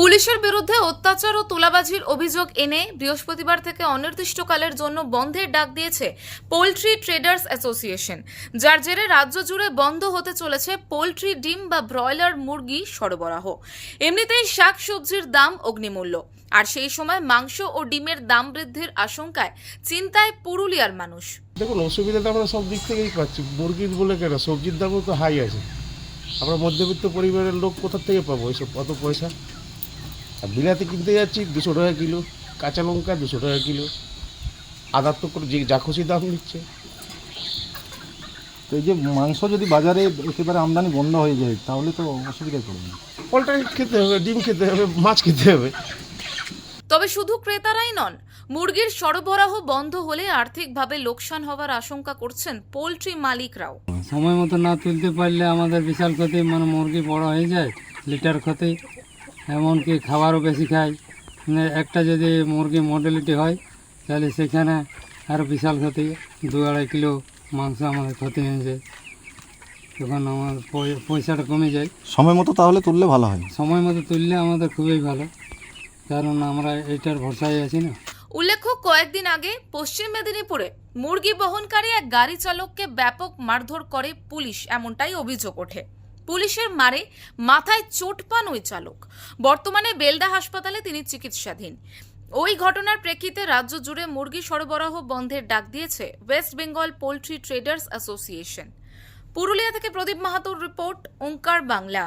পুলিশের বিরুদ্ধে অত্যাচার ও তোলাবাজির অভিযোগ এনে বৃহস্পতিবার থেকে অনির্দিষ্টকালের জন্য বন্ধের ডাক দিয়েছে পোলট্রি ট্রেডার্স অ্যাসোসিয়েশন, যার জেরে রাজ্য জুড়ে বন্ধ হতে চলেছে পোলট্রি ডিম বা ব্রয়লার মুরগি সরবরাহ। এমনিতেই শাক সবজির দাম অগ্নিমূল্য। আর সেই সময় মাংস ও ডিমের দাম বৃদ্ধির আশঙ্কায় চিন্তায় পুরুলিয়ার মানুষ। দেখুন অসুবিধা তো আমরা সব দিক থেকেই পাচ্ছি। মুরগির বলে কেন? সবজির দামও তো হাই আছে। আমরা মধ্যবিত্ত পরিবারের লোক কোথা থেকে পাবো এইসব কত পয়সা? আর বিলাতি কিনতে যাচ্ছি দুশো টাকা কিলো কাঁচা লঙ্কা দুশো টাকা কিলো। আদার তো করে যে যা খুশি দাম নিচ্ছে। তো এই যে মাংস যদি বাজারে একেবারে আমদানি বন্ধ হয়ে যায় তাহলে তো অসুবিধায় পড়বে পোলট্রি খেতে হবে ডিম খেতে হবে মাছ খেতে হবে। তবে শুধু ক্রেতারাই নন মুরগির সরবরাহ বন্ধ হলে আর্থিকভাবে লোকসান হওয়ার আশঙ্কা করছেন পোলট্রি মালিকরাও। সময় মতো না তুলতে পারলে আমাদের বিশাল ক্ষতি মানে মুরগি বড় হয়ে যায় লিটার ক্ষতি। এমনকি খাবারও বেশি খায় মানে একটা যদি মুরগি মডেলিটি হয় তাহলে সেখানে আরও বিশাল ক্ষতি দু আড়াই কিলো মাংস আমাদের ক্ষতি হয়ে যায়। তখন আমার পয়সাটা কমে যায়। সময় মতো তাহলে তুললে ভালো হয়। সময় মতো তুললে আমাদের খুবই ভালো। কারণ আমরা এইটার ভরসায় আছি না। উল্লেখ্য কয়েকদিন আগে পশ্চিম মেদিনীপুরে মুরগি বহনকারী এক গাড়ি চালককে ব্যাপক মারধর করে পুলিশ এমনটাই অভিযোগ ওঠে। পুলিশের মারে মাথায় চোট পান ওই চালক। বর্তমানে বেলদা হাসপাতালে তিনি চিকিৎসাধীন। ওই ঘটনার প্রেক্ষিতে রাজ্য জুড়ে মুরগি সরবরাহ বন্ধের ডাক দিয়েছে West Bengal poultry traders association. Purulia থেকে প্রদীপ মাহাতুর রিপোর্ট, ওঙ্কার বাংলা।